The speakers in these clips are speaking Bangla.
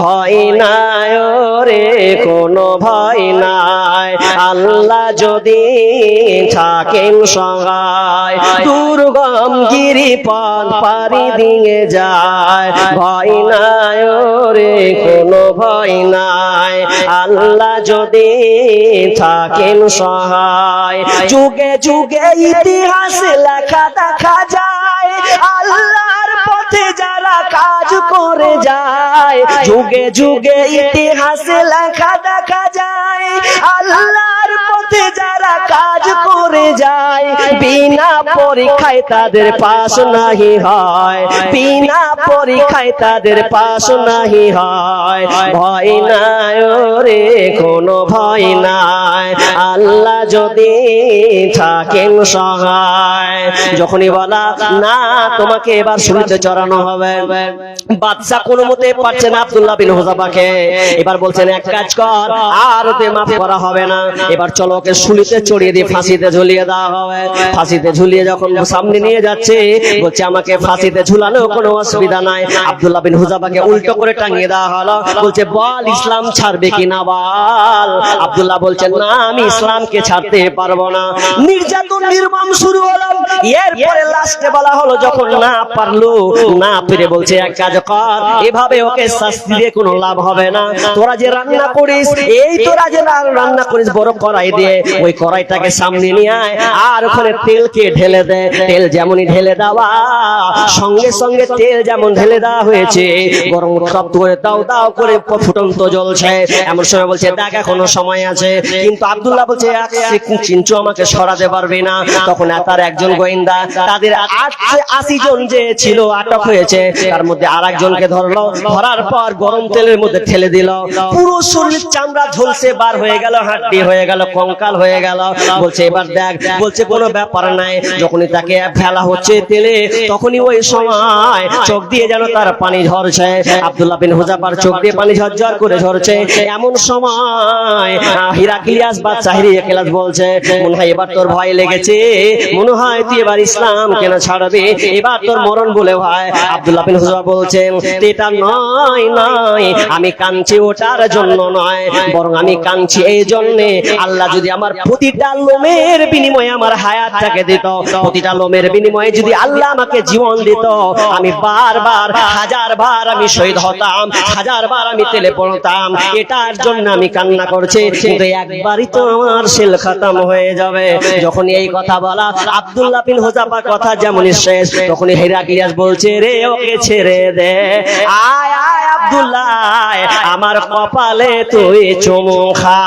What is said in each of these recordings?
ভয় নাই রে কোনো ভয় নাই। আল্লাহ যদি থাকেন সহায়, দুর্গম গিরি পথ পারি দিয়ে যায়। ভয় নাই রে কোনো ভয় নাই। আল্লাহ যদি থাকেন সহায়, যুগে যুগে ইতিহাসে লেখা দেখা যায়। আল্লাহর পথে যারা কাজ করে যায়, যুগে যুগে ইতিহাসে লেখা দেখা যায়। আল্লাহর পথে যারা কাজ করে যায় বিনা পরীক্ষায় তাদের পাশ নাহি হয় বিনা পরীক্ষায় তাদের পাশ নাহি হয়। ভয় নাই রে কোনো ভয় নাই। আল্লাহ যদি থাকেন সহায়। যখনই বলা না তোমাকে এবার শুরুতে চড়ানো হবে। বাদশা কোনো মতে পারছে না আব্দুল্লাহ বিন হুজাফাকে। এবার বলছেন এক কাজ কর আর ওতে মাফ করা হবে না। এবার চলো ওকে শুলিতে চড়িয়ে দিয়ে ফাঁসিতে ঝুলিয়ে দেওয়া হবে। ফাঁসিতে ঝুলিয়ে যখন সামনে নিয়ে যাচ্ছে, বলছে আমাকে ফাঁসিতে ঝুলানো কোনো অসুবিধা নাই। আব্দুল্লাহ বিন হুজাফাকে উল্টো করে টাঙিয়ে দেওয়া হলো। বলছে, বল ইসলাম ছাড়বে কি না বল? আব্দুল্লাহ বলছেন, না, আমি ইসলামকে ছাড়তে পারব না। নির্যাতন নির্মম শুরু হলো। এরপরে লাস্টে বলা হলো, যখন না পারল, না পেরে বলছে, এক কাজ কর। এভাবে ওকে শাস্তি দিয়ে কোনো লাভ হবে না। তোরা যে রান্না করিস, এই তোরা যে রান্না করিস, বড় কড়াই দিয়ে ওই কড়াইটাকে সামনে নিয়ে আর ওখানে তেলকে ঢেলে দে তেল যেমনই ঢেলে দেওয়া সঙ্গে সঙ্গে তেল যেমন ঢেলে দেওয়া হয়েছে গরম তপ্ত করে দাও দাও করে ফুটন্ত জ্বলছে। এমন সময় বলছে দেখ এখনও সময় আছে। কিন্তু আব্দুল্লাহ বলছে এক সেকেন্ড আমাকে সরাতে পারবে না। তখন তার একজন গোয়েন্দা তাদের আশি জন যে ছিল আটক হয়েছে। তার মধ্যে আর একজনকে ধরলো ধরার পর গরম তেলের মধ্যে ঠেলে দিল। পুরো শরীর চামড়া ঝলসে বার হয়ে গেল হাড্ডি হয়ে গেল কঙ্কাল হয়ে গেল। বলছে এবার দেখ বলছে কোনো ব্যাপার নাই। যখনই তাকে ফেলা হচ্ছে তেলে তখনই ওই সময় চোখ দিয়ে যেন তার পানি ঝরছে। আব্দুল্লাহ বিন হুজাফার চোখ দিয়ে পানি ঝরঝর করে ঝরছে। এমন সময় হিরাক্লিয়াস বা চাহিরি ক্লাস বলছে মনে হয় এবার তোর ভয় লেগেছে। মনে হয় তুই এবার ইসলাম কেন ছাড়বে? এবার তোর মরণ বলে ভাই আব্দুল্লাহ বিন হুজাফা বলছেন এটা নয় নয়। আমি কাঁদছি ওটার জন্য নয়। বরং আমি কাঁদছি এই জন্যে। আল্লাহ যদি আমার প্রতিটা লোমের বিনিময়ে আমার হায়াতটাকে দিত। প্রতিটা লোমের বিনিময়ে যদি আল্লাহ আমাকে জীবন দিত, আমি বারবার, হাজার বার আমি শহীদ হতাম, হাজার বার আমি তেলে পড়তাম। এটার জন্য আমি কান্না করছি। কিন্তু একবারই তো আমার সেল খাতাম হয়ে যাবে। যখন এই কথা বলা, আব্দুল্লাহ বিন হোজাফা কথা যেমনই শেষ, তখনই হেরাক্লিয়াস বলছে, রে ওকে ছেড়ে দে। আয় আয় আব্দুল্লাহ, আমার কপালে তুই চুমু খা।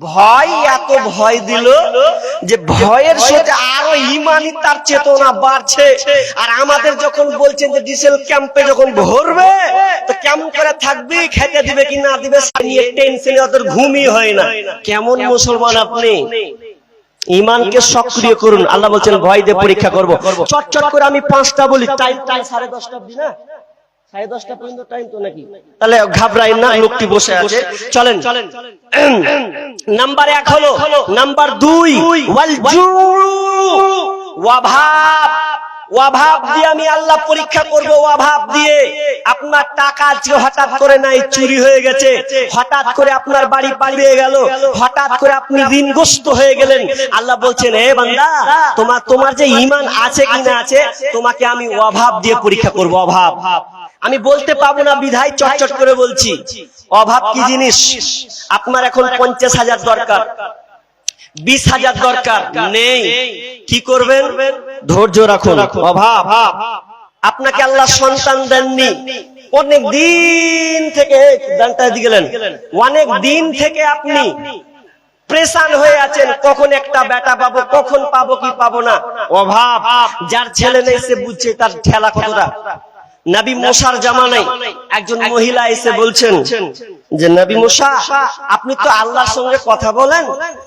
ভয় এত ভয় দিল যে ভয়ের সাথে আরও ইমানি তার চেতনা বাড়ছে। আর আমাদের যখন বলছেন যে ডিসেল ক্যাম্পে যখন ভরবে তো কেমন করে থাকবি খেতে দিবে কি না দিবে নিয়ে টেনশনে ওদের ঘুমই হয় না। কেমন মুসলমান আপনি? ইমানকে সক্রিয় করুন। আল্লাহ বলছেন ভয় দিয়ে পরীক্ষা করব। চটচট করে আমি পাঁচটা বলি টাইম টাইম সাড়ে দশটা অব্দি না? সাড়ে দশটা পর্যন্ত টাইম তো নাকি? তাহলে ঘাবড়াই না লোকটি বসে আছে। চলেন। চলেন। নাম্বার এক হলো নাম্বার দুই অভাব অভাব দিয়ে আমি আল্লাহ পরীক্ষা করব অভাব দিয়ে। আপনার টাকা আজকে হঠাৎ করে নাই চুরি হয়ে গেছে। হঠাৎ করে আপনার বাড়ি পালিয়ে গেল। হঠাৎ করে আপনি ঋণগ্রস্ত হয়ে গেলেন। আল্লাহ বলছেন হে বান্দা তোমার তোমার যে ইমান আছে কিনা আছে তোমাকে আমি অভাব দিয়ে পরীক্ষা করব অভাব আমি বলতে পাবো না বিধায় চটচট করে বলছি। অভাব কি জিনিস? আপনার এখন পঞ্চাশ হাজার দরকার। বিশ হাজার দরকার নেই। কি করবেন? ধৈর্য রাখুন। অভাব। আপনাকে আল্লাহ সন্তান দেননি। অনেক দিন থেকে দানটা দিয়ে গেলেন। অনেক দিন থেকে আপনি প্রেশান হয়ে আছেন। কখন একটা বেটা পাবো, কখন পাবো কি পাবো না? অভাব। যার ছেলে নেই, সে বুঝছে তার ঠেলা কতটা। নবী মশার জামানায় একজন মহিলা এসে বলছেন যে নবী মশা আপনি তো আল্লাহর সঙ্গে কথা বলেন।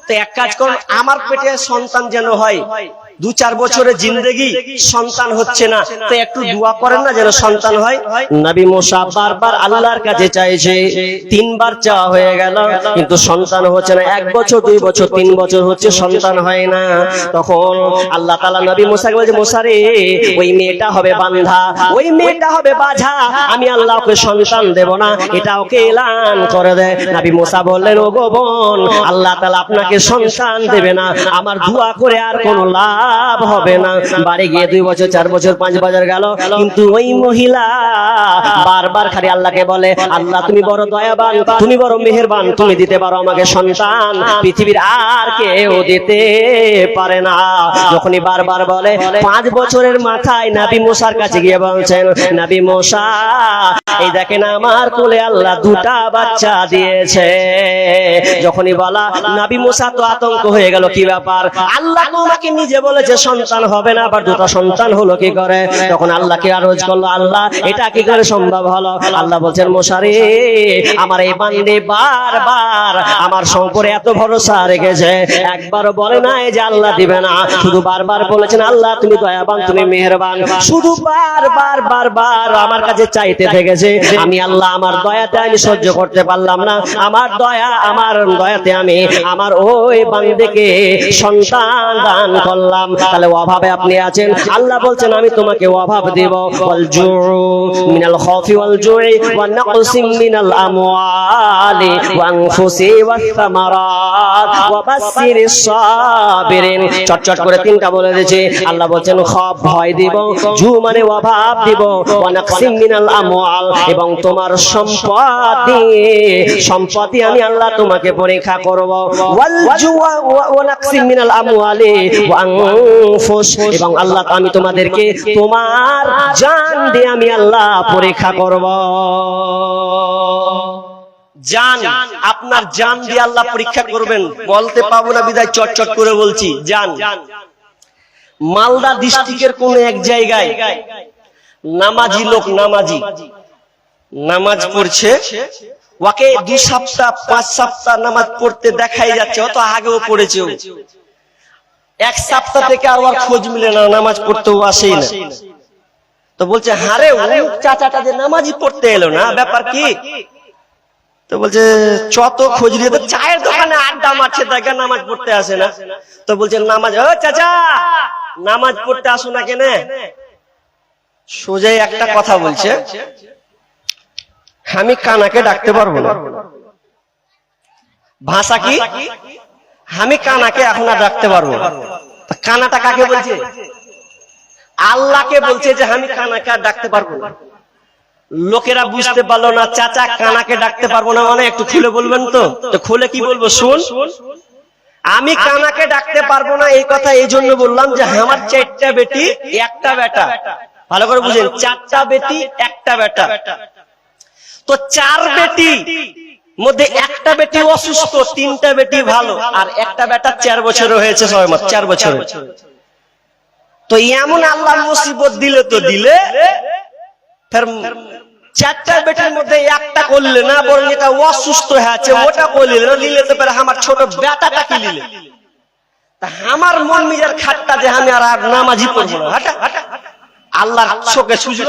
তো এক কাজ করুন আমার পেটে সন্তান যেন হয়। দু চার বছরের জিন্দেগি সন্তান হচ্ছে না। তো একটু দোয়া করেন না যেন সন্তান হয়। নবী মুসা বারবার আল্লাহর কাছে চাইছে। তিনবার চাওয়া হয়ে গেল কিন্তু সন্তান হচ্ছে না। এক বছর দুই বছর তিন বছর হচ্ছে সন্তান হয় না। তখন আল্লাহ তালা নবী মুসাকে বলছে মুসারে ওই মেয়েটা হবে বান্ধা। ওই মেয়েটা হবে বাঝা। আমি আল্লাহ ওকে সন্তান দেব না। এটা ওকে এলান করে দেয় নবী মুসা বললেন ও গো বোন আল্লাহ তালা আপনাকে সন্তান দেবে না। আমার দোয়া করে আর কোনো লাভ হবে না। বাড়ি গিয়ে দুই বছর, চার বছর, পাঁচ বছর গেল। কিন্তু ওই মহিলা বারবার খালি আল্লাহকে বলে, আল্লাহ, তুমি বড় দয়াবান, তুমি বড় মেহেরবান, তুমি দিতে পারো আমাকে সন্তান। পৃথিবীর আর কেউ দিতে পারে না। যখনই বারবার বলে, পাঁচ বছরের মাথায় নাবি মোসার কাছে গিয়ে বলছেন, নাবি মোসা, এই দেখেন আমার কোলে আল্লাহ দুটা বাচ্চা দিয়েছে। যখনই বলা, নাবি মোসা, তো আতঙ্ক হয়ে গেল, কি ব্যাপার? আল্লাহ তো নিজে নিজে বলেছে সন্তান হবে না, আবার দুটো সন্তান হলো কি করে? তখন আল্লাহকে আরজ করল? আল্লাহ, এটা কি করে সম্ভব হলো? আল্লাহ বলছেন, মশারি, আমার এই বান্দে বারবার আমার সম্পরে এত ভরসা রেখেছে। একবার বলে না যে আল্লাহ দিবে না। শুধু বারবার বলেছেন, আল্লাহ, তুমি দয়াবান, তুমি মেহেরবান। শুধু বারবার বারবার আমার কাছে চাইতে থেকেছে। আমি আল্লাহ, আমার দয়াতে আমি সহ্য করতে পারলাম না। আমার দয়া, আমার দয়াতে আমি, আমার ওই বান্দেকে সন্তান দান করলাম। তাহলে অভাবে আপনি আছেন। আল্লাহ বলছেন, আমি তোমাকে অভাব দেব। মিনাল ওয়াল জুই ওয়া মিনাল আমওয়ালি ওয়া আনফুসি ওয়াস সামারাত ওয়া সাবিরিন। চটচট করে তিনটা বলে দিয়েছে। আল্লাহ বলছেন ভয় জু মানে অভাব দিব। ওয়া নাকসিম মিনাল আমওয়াল এবং তোমার সম্পদ দিয়ে সম্পদ দিয়ে আমি আল্লাহ তোমাকে পরীক্ষা করব। ওয়াল জুয়া ওয়া নাকসিম মিনাল আমওয়ালি ওয়া এবং আল্লাহ আমি তোমাদেরকে তোমার জান দিয়ে আমি আল্লাহ পরীক্ষা করব। জান, আপনার জান দিয়ে আল্লাহ পরীক্ষা করবেন। বলতে পাবো না, বিদায় চটচট করে বলছি। জান, মালদা ডিস্ট্রিক্টের কোন এক জায়গায় নামাজি লোক নামাজি, নামাজ পড়ছে। ওকে দু সপ্তাহ, পাঁচ সপ্তাহ নামাজ পড়তে দেখাই যাচ্ছে, অত আগেও পড়েছে। এক সপ্তাহ থেকে আর ওর খোঁজ মিলে না, নামাজ পড়তেও আসেই না। তো বলছে, হারে চাচাটা নামাজই পড়তে এলো না, ব্যাপার কি? তো বলছে, চত খোঁজ নিয়ে চায়ের দোকানে আড্ডা মারছে নামাজ পড়তে আসে না। তো বলছে, নামাজ, ও চাচা, নামাজ পড়তে আসো না কেনে? সোজাই একটা কথা বলছে, আমি কানাকে ডাকতে পারব না। ভাষা কি? আমি কানাকে এখন আর ডাকতে পারব কানাটা কাকে বলছে? আল্লাহকে বলছে যে আমি কানাকে আর ডাকতে পারব না। লোকেরা বুঝতে পারল না, চাচা কানাকে ডাকতে পারব না মানে একটু খুলে বলবেন তো খুলে কি বলব, শুন। আমি কানাকে ডাকতে পারব না এই কথা এই জন্য বললাম যে আমার চারটা বেটি, একটা বেটা। ভালো করে বুঝেন, চারটা বেটি, একটা বেটা। তো চার বেটি মধ্যে একটা বেটি অসুস্থ, তিনটা বেটি ভালো, আর একটা বেটা চার বছর হয়েছে সবাই চার বছর তো এমন আল্লাহ মুসিবত দিলে তো দিলে চারটা বেটার মধ্যে একটা করলে না, বরং এটা অসুস্থ হয়ে আছে, ওটা করলে না, নিলে তো আমার ছোট বেটাটা কি নিলে? আমার মন মিজার খাটটা যে আমি আর নামাজি পড়ব না, হাটা। আল্লাহর চোখে সুযোগ।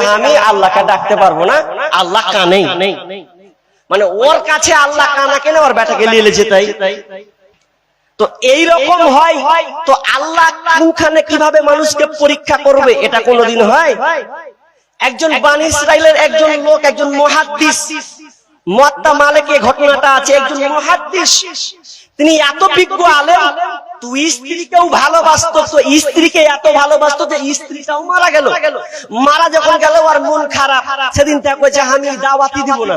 আল্লাহ আমি আল্লাহকে ডাকতে পারব না, আল্লাহ কানেই মানে ওর কাছে আল্লাহ কানা কেন ওর বেটাকে নিয়ে এলেছে তাই তো এই রকম হয়, তো আল্লাহ কীভাবে মানুষকে পরীক্ষা করবে, এটা কোনোদিন হয়? একজন বান ইসরায়েলের একজন লোক একজন মহাদ্দিস। মত্তা মালিকের ঘটনাটা আছে একজন মহাদ্দিস। তিনি এত বিজ্ঞ আলেম তুই স্ত্রীকেও ভালোবাসতো তো স্ত্রীকে এত ভালোবাসতো যে স্ত্রীটাও মারা গেল। মারা যখন গেল আর মন খারাপ সেদিন তা কয়েছে আমি দাওয়াতি দিব না।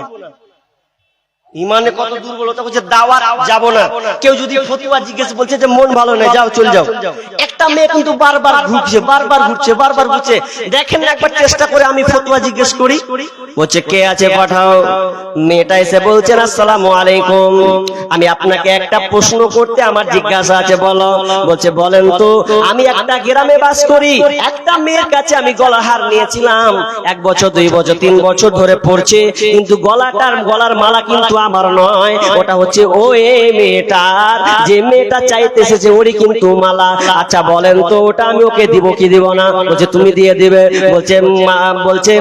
ইমানে কত দুর্বলতা বলছে, দাওয়াত যাব না। কেউ যদি ফতুয়া জিজ্ঞেস বলছে যে, মন ভালো নেই, যাও, চল যাও। একটা মেয়ে কিন্তু বারবার ঘুরছে বারবার ঘুরছে বারবার ঘুরছে। দেখেন একবার চেষ্টা করে আমি ফতুয়া জিজ্ঞেস করি। বলছে, কে আছে পাঠাও? মেয়েটা এসে বলছেন আসসালামু আলাইকুম। আমি আপনাকে একটা প্রশ্ন করতে আমার জিজ্ঞাসা আছে, বলো। বলছে, বলেন তো, আমি একটা গ্রামে বাস করি। একটা মেয়ের কাছে আমি গলা হার নিয়েছিলাম। এক বছর, দুই বছর, তিন বছর ধরে পড়ছে, কিন্তু গলাটার, গলার মালা কিন্তু আমার নয়। ওটা হচ্ছে ও এ মেয়েটার যে মেয়েটা চাইতে এসেছে, ওরই কিন্তু মালা। আচ্ছা বলেন তো, ওটা আমি ওকে দিব কি দিব না? বলছে, তুমি দিয়ে দিবে। বলছে বলছে,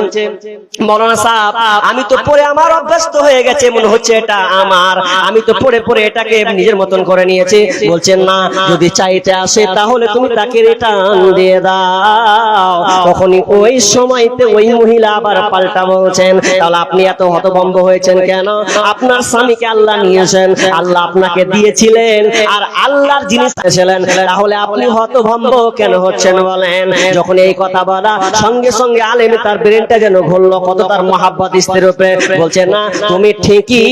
মৌলানা সাহেব, আমি তো পরে আমার অভ্যস্ত হয়ে গেছে, মনে হচ্ছে এটা আমার। আমি তো পরে পরে এটাকে নিজের মতন করে নিয়েছি। বলছেন না, যদি চাইতে আসে, তাহলে তুমি তাকে রিটার্ন দিয়ে দাও। তখনই ওই সময়তে ওই মহিলা আবার পাল্টা বলছেন, তাহলে আপনি এত হতভম্ব হয়েছেন কেন? আপনার স্বামীকে আল্লাহ নিয়েছেন, আল্লাহ আপনাকে দিয়েছিলেন, আর আল্লাহর জিনিস এসেলেন তাহলে আপনি হতভম্ব কেন হচ্ছেন বলেন? যখন এই কথা বলা, সঙ্গে সঙ্গে আলেম তার ব্রেনটা যেন ঘুরলো, কত তার মহাব্বত স্ত্রীর উপরে। বলছে, না, তুমি ঠিকই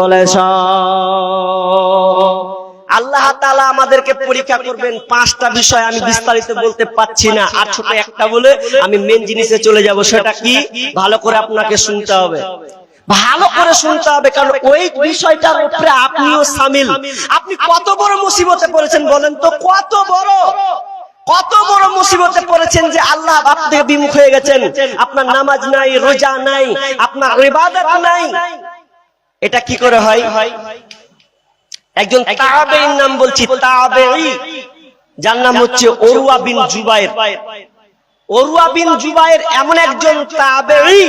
বলেছ। আল্লাহ তাআলা আমাদেরকে পরীক্ষা করবেন, পাঁচটা বিষয় আমি বিস্তারিত বলতে পাচ্ছি না। আর ছোট একটা বলে আমি মেন জিনিসে চলে যাব, সেটা কি? ভালো করে আপনাকে শুনতে হবে। ভালো করে শুনতে হবে কারণ ওই বিষয়টার উপরে আপনিও সামিল। আপনি কত বড় মুসিবতে পড়েছেন বলেন তো? কত বড়? কত বড় মুসিবতে পড়েছেন যে আল্লাহ আপনার থেকে বিমুখ হয়ে গেছেন। আপনার নামাজ নাই রোজা নাই আপনার ইবাদত নাই। এটা কি করে হয়? একজন তাবেঈর নাম বলছি তাবেঈ যার নাম হচ্ছে ওরুয়া বিন জুবায়ের ওরুয়া বিন জুবায়ের এমন একজন তাবেঈ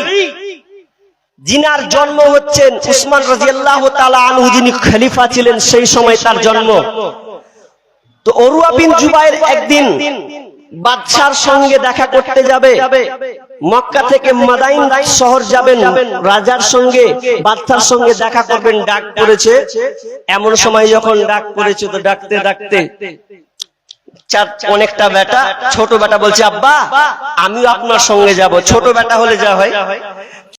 জিনার জন্ম হচ্ছেন উসমান রাজিয়াল্লাহু তাআলা আনহু, যিনি খলিফা ছিলেন সেই সময় তার জন্ম। তো অরুয়া বিন জুবাইর একদিন বাদশার সঙ্গে দেখা করতে যাবে। মক্কা থেকে মাদাইন শহর যাবেন। রাজার সঙ্গে, বাদশার সঙ্গে দেখা করবেন, ডাক পড়েছে। এমন সময় যখন ডাক পড়েছে, তো ডাকতে ডাকতে অনেকটা বেটা, ছোট বেটা বলছে, আব্বা, আমিও আপনার সঙ্গে যাব। ছোট বেটা হলে যা হয়।